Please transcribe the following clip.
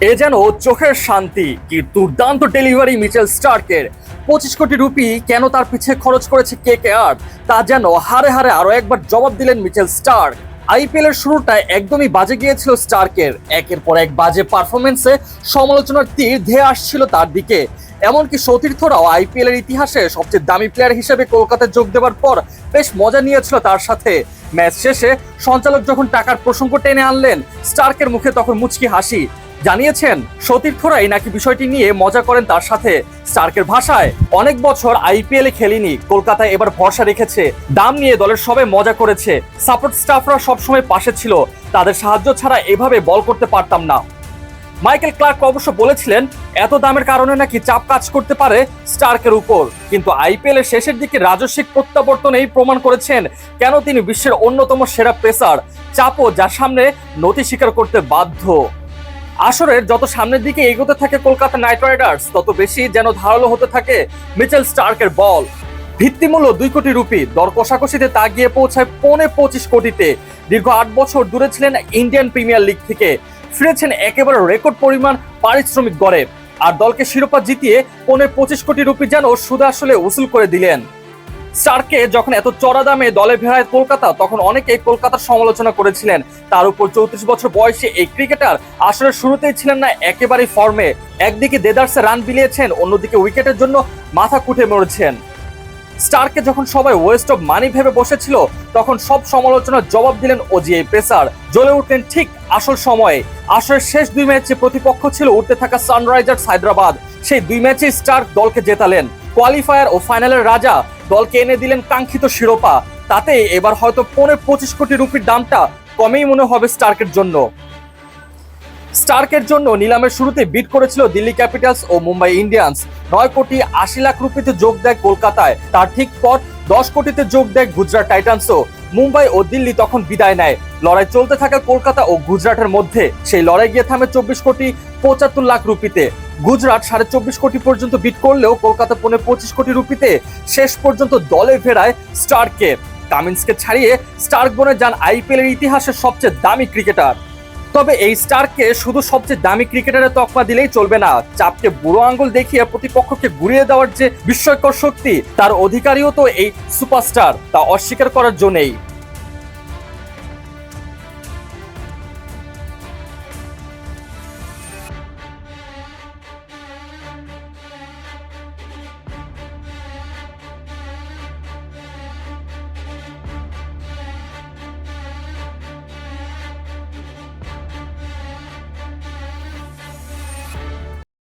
এ যেন চোখের শান্তি। কি দুর্দান্ত ডেলিভারি মিচেল স্টার্কের। পঁচিশ কোটি রুপি কেন তার পিছে খরচ করেছে কে কে আর? তা যেন হারে হারে আরও একবার জবাব দিলেন মিচেল স্টার্ক। আইপিএল এর শুরুটা একদমই বাজে গিয়েছিল স্টার্কের। একের পর এক বাজে পারফরমেন্সে সমালোচনার তীর ধেয়ে আসছিল তার দিকে। এমনকি সতীর্থরাও আইপিএল এর ইতিহাসে সবচেয়ে দামি প্লেয়ার হিসেবে কলকাতায় যোগ দেওয়ার পর বেশ মজা নিয়েছিল তার সাথে। ম্যাচ শেষে সঞ্চালক যখন টাকার প্রসঙ্গ টেনে আনলেন, স্টার্কের মুখে তখন মুচকি হাসি। জানিয়েছেন, সতীর্থরাই নাকি বিষয়টি নিয়ে মজা করেন তার সাথে। স্টার্কের ভাষায়, অনেক বছর আইপিএলে খেলিনি, কলকাতায় এবার ভরসা রেখেছে, দাম নিয়ে দলের সবাই মজা করেছে। সাপোর্ট স্টাফরা সবসময় পাশে ছিল, তাদের সাহায্য ছাড়া এভাবে বল করতে পারতাম না। মাইকেল ক্লার্ক অবশ্য বলেছিলেন, এত দামের কারণে নাকি চাপ কাজ করতে পারে স্টার্কের উপর। কিন্তু আইপিএল এর শেষের দিকে রাজস্বিক প্রত্যাবর্তনেই প্রমাণ করেছেন, কেন তিনি বিশ্বের অন্যতম সেরা পেসার। চাপও যার সামনে নথি স্বীকার করতে বাধ্য। আসরের যত সামনের দিকে এগোতে থাকে কলকাতা নাইট রাইডার্স, তত বেশি যেন ধারালো হতে থাকে মিচেল স্টার্কের বল। ভিত্তিমূল্য দুই কোটি রুপি, দর কষাকষিতে তা গিয়ে পৌঁছায় পৌনে পঁচিশ কোটিতে। দীর্ঘ আট বছর দূরে ছিলেন ইন্ডিয়ান প্রিমিয়ার লিগ থেকে। ফিরেছেন একেবারে রেকর্ড পরিমাণ পারিশ্রমিক গড়ে। আর দলকে শিরোপা জিতিয়ে পৌনে পঁচিশ কোটি রুপি যেন সুদে আসলে উসুল করে দিলেন। স্টারকে যখন এত চড়া দামে দলে ভেড়ায় কলকাতা, তখন অনেকেই কলকাতার সমালোচনা করেছিলেন। তার উপর চৌত্রিশ বছর বয়সে এই ক্রিকেটার আসলে শুরুতেই ছিলেন না একেবারেই ফর্মে। একদিকে দেদার্সে রান বিলিয়েছেন, অন্যদিকে উইকেটের জন্য মাথা কুটে মরেছেন। স্টারকে যখন সবাই ওয়েস্ট অফ মানি ভেবে বসেছিল, তখন সব সমালোচনার জবাব দিলেন ওজিএ পেসার। জ্বলে উঠলেন ঠিক আসল সময়ে। আসরের শেষ দুই ম্যাচে প্রতিপক্ষ ছিল উঠতে থাকা সানরাইজার্স হায়দ্রাবাদ। সেই দুই ম্যাচে স্টার্ক দলকে জেতালেন। কোয়ালিফায়ার ও ফাইনালের রাজা দলকে এনে দিলেন কাঙ্ক্ষিত শিরোপা। তাতে এবার হয়তো পৌনে পঁচিশ কোটি রুপির দামটা কমেই মনে হবে স্টার্কের জন্য। স্টার্কের জন্য নিলামের শুরুতে বিট করেছিল দিল্লি ক্যাপিটালস ও মুম্বাই ইন্ডিয়ান্স নয় কোটি আশি লাখ রুপিতে যোগ দেয় কলকাতায়। তার ঠিক পর দশ কোটিতে যোগ দেয় গুজরাট টাইটান্সও মুম্বাই ও দিল্লি তখন বিদায় নেয়। লড়াই চলতে থাকা কলকাতা ও গুজরাটের মধ্যে সেই লড়াই গিয়ে থামে চব্বিশ কোটি পঁচাত্তর লাখ রুপিতে। গুজরাট সাড়ে চব্বিশ কোটি পর্যন্ত বিট করলেও কলকাতা পৌনে পঁচিশ কোটি রুপিতে শেষ পর্যন্ত দলে ফেরায় স্টার্ককে কামিন্সকে ছাড়িয়ে স্টার্ক বনে যান আইপিএল এর ইতিহাসের সবচেয়ে দামি ক্রিকেটার। তবে এই স্টারকে শুধু সবচেয়ে দামি ক্রিকেটারের তকমা দিলেই চলবে না। চাপকে বুড়ো আঙ্গুল দেখিয়ে প্রতিপক্ষকে ঘুরিয়ে দেওয়ার যে বিস্ময়কর শক্তি, তার অধিকারীও তো এই সুপারস্টার, তা অস্বীকার করার জন্যই